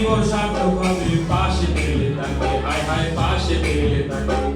জীবন সার্থক হবে পাশে পেলে তাকে হায় হায় পাশে পেলে তাকে।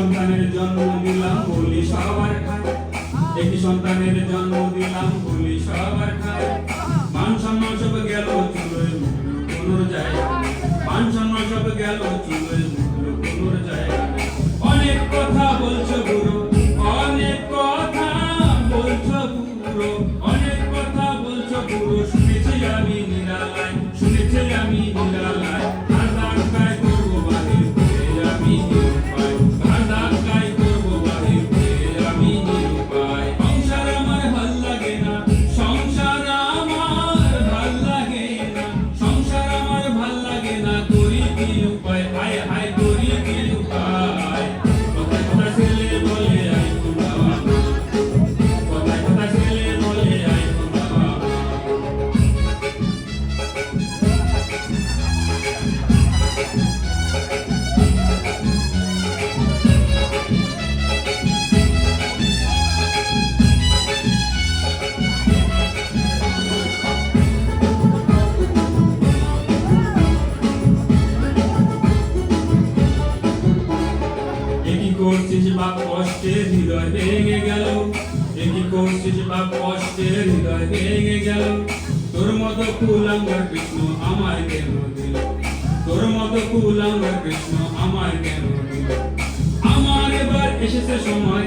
সন্তানের জন্ম দিলাম বলি সবার খায় একটি সন্তানের জন্ম দিলাম বলি সবার খায় মান সম্মান সব গেল চুলোয় মন যায় মান সম্মান সব গেল চুলোয় এসেছিস বাপ কষ্টের হৃদয় ভেঙে গেল। তোর মতো কুলাঙ্গার কৃষ্ণ আমার কেন দিল? তোর মতো কুলাঙ্গার কৃষ্ণ আমার কেন দিল? আমার এবার এসেছে সময়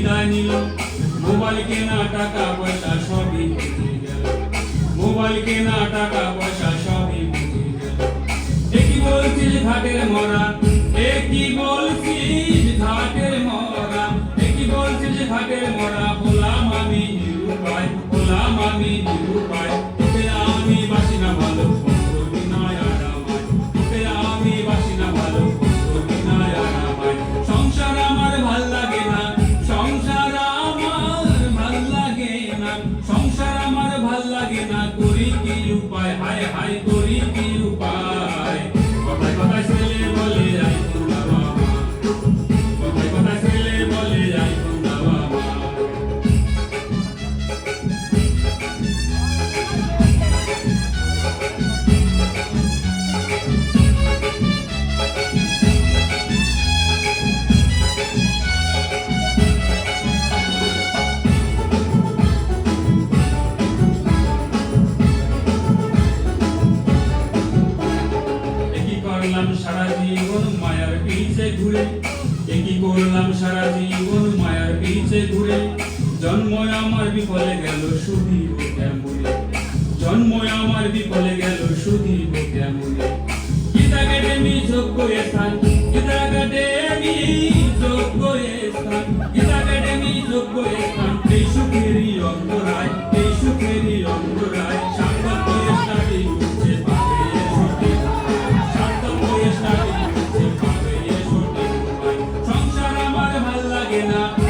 বিদায় নিল। মোবাইল কেনা টাকা পয়সা সবই মোবাইল কেনা টাকা পয়সা সবই বুঝে গেল। ঘাটের মরা? এ কি বলছিস ঘাটের মরা? এ কি বলছিস ঘাটের মরা? হলাম আমি নিরুপায় হলাম আমি নিরুপায়। করি কি উপায়? হায় হায় করলাম সারা জীবন মায়ার পিছে ঘুরে। একই করলাম সারা জীবন মায়ার পিছে ঘুরে। জন্ম আমার বিফলে গেল শুধু কেমন? জন্ম আমার বিফলে গেল again. Uh...